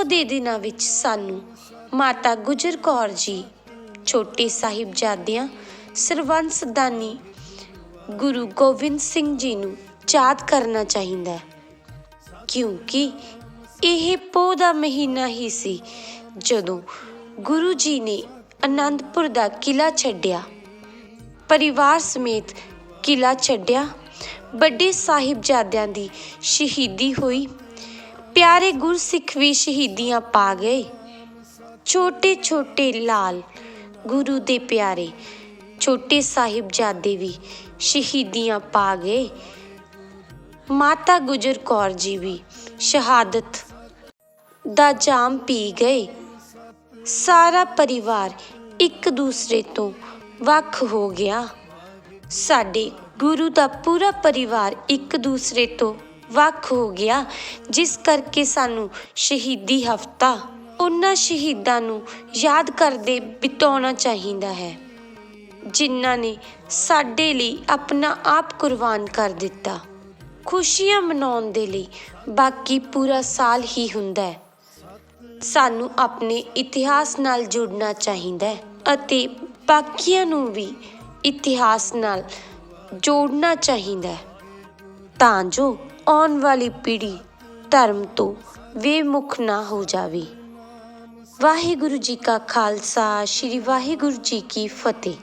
ਪੋਹ ਦੇ ਦਿਨਾਂ ਵਿੱਚ ਸਾਨੂੰ ਮਾਤਾ ਗੁਜਰ ਕੌਰ ਜੀ, ਛੋਟੇ ਸਾਹਿਬਜ਼ਾਦਿਆਂ ਸਰਬੰਸ ਦਾਨੀ ਗੁਰੂ ਗੋਬਿੰਦ ਸਿੰਘ ਜੀ ਨੂੰ ਯਾਦ ਕਰਨਾ ਚਾਹੀਦਾ ਹੈ। ਕਿਉਂਕਿ ਇਹ ਪੋਹ ਦਾ ਮਹੀਨਾ ਹੀ ਸੀ ਜਦੋਂ ਗੁਰੂ ਜੀ ਨੇ ਆਨੰਦਪੁਰ ਦਾ ਕਿਲਾ ਛੱਡਿਆ। ਪਰਿਵਾਰ ਸਮੇਤ ਕਿਲਾ ਛੱਡਿਆ। ਵੱਡੇ ਸਾਹਿਬਜ਼ਾਦਿਆਂ ਦੀ ਸ਼ਹੀਦੀ ਹੋਈ। ਪਿਆਰੇ ਗੁਰਸਿੱਖ ਵੀ ਸ਼ਹੀਦੀਆਂ ਪਾ ਗਏ। ਛੋਟੇ ਛੋਟੇ ਲਾਲ ਗੁਰੂ ਦੇ ਪਿਆਰੇ, ਛੋਟੇ ਸਾਹਿਬਜ਼ਾਦੇ ਵੀ ਸ਼ਹੀਦੀਆਂ ਪਾ ਗਏ। ਮਾਤਾ ਗੁਜਰ ਕੌਰ ਜੀ ਵੀ ਸ਼ਹਾਦਤ ਦਾ ਜਾਮ ਪੀ ਗਏ। ਸਾਰਾ ਪਰਿਵਾਰ ਇੱਕ ਦੂਸਰੇ ਤੋਂ ਵੱਖ ਹੋ ਗਿਆ। ਸਾਡੇ ਗੁਰੂ ਦਾ ਪੂਰਾ ਪਰਿਵਾਰ ਇੱਕ ਦੂਸਰੇ ਤੋਂ ਵੱਖ ਹੋ ਗਿਆ, ਜਿਸ ਕਰਕੇ ਸਾਨੂੰ ਸ਼ਹੀਦੀ ਹਫਤਾ ਉਹਨਾਂ ਸ਼ਹੀਦਾਂ ਨੂੰ ਯਾਦ ਕਰਦੇ ਬਿਤਾਉਣਾ ਚਾਹੀਦਾ ਹੈ, ਜਿਨ੍ਹਾਂ ਨੇ ਸਾਡੇ ਲਈ ਆਪਣਾ ਆਪ ਕੁਰਬਾਨ ਕਰ ਦਿੱਤਾ। ਖੁਸ਼ੀਆਂ ਮਨਾਉਣ ਦੇ ਲਈ ਬਾਕੀ ਪੂਰਾ ਸਾਲ ਹੀ ਹੁੰਦਾ ਹੈ। ਸਾਨੂੰ ਆਪਣੇ ਇਤਿਹਾਸ ਨਾਲ ਜੁੜਨਾ ਚਾਹੀਦਾ ਹੈ ਅਤੇ ਬਾਕੀਆਂ ਨੂੰ ਵੀ ਇਤਿਹਾਸ ਨਾਲ ਜੋੜਨਾ ਚਾਹੀਦਾ ਹੈ। ਤਾਂ ਜੋ ਆਉਣ ਵਾਲੀ ਪੀੜ੍ਹੀ ਧਰਮ ਤੋਂ ਬੇਮੁਖ ਨਾ ਹੋ ਜਾਵੇ। ਵਾਹਿਗੁਰੂ ਜੀ ਕਾ ਖਾਲਸਾ, ਸ੍ਰੀ ਵਾਹਿਗੁਰੂ ਜੀ ਕੀ ਫਤਿਹ।